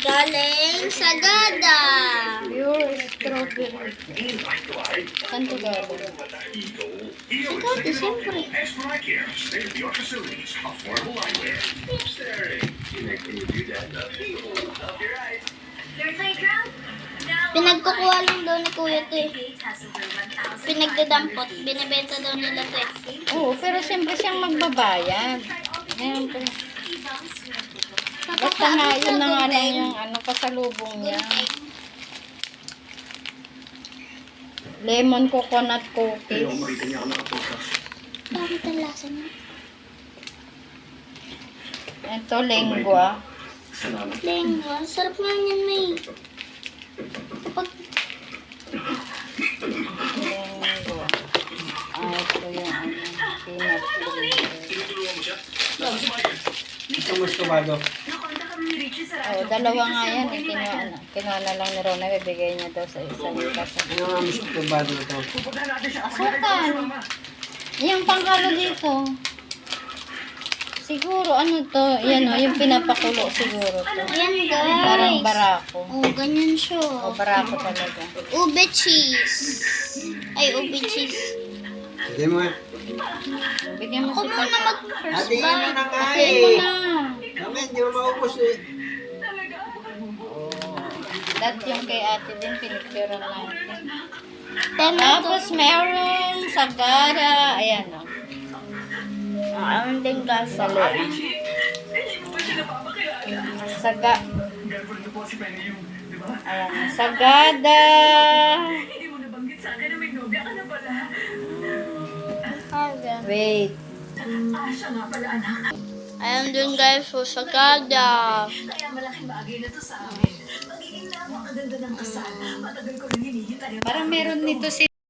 Galing sa Gada. Pure strawberry. Saan to galing? Gada, siyempre. Pinagkukuha lang daw ni Kuya to eh. Gate has over 1,000 Pinagdadampot. Binibenta daw nila to eh. Oo, pero siyempre siyang magbabayad. Ayan po. Basta nga, yun na nga lang yung ano, pasalubong niya. Lemon coconut cookies. Bakit ang lasa niya? Ito, lengua. Lengua. Sarap nga niyan, May. Peanut. Ito Richie sa Oh, dalawa nga yan. Eh. Kinuha, na, kinuha na lang ni Rona. Bibigay niya daw sa isang kasi. Ano nga mas tumado na to? Asukan. Yung pangkalo dito. Siguro, ano to? Yan o, yung pinapakulo siguro to. Parang guys. barako. Oh, ganyan siya. O, barako talaga. Ube cheese. Ay, ube cheese. Hindi mo. Bigyan mo Ako si muna Papa. mag-first Ate, ano bite. na nga mo eh. na. Kami, hindi mo maubos eh. That yung kay ate din, pinicturean natin. Ten. Tapos meron sagara. Ayan o. Ang din. Sali. Saga. Ayan. Sagada. Wait. Ayan dun guys, so sagada. Kaya malaking bagay na to sa amin. Magiging napakaganda ng kasal. Matagal ko rin hinihintay. Parang meron nito si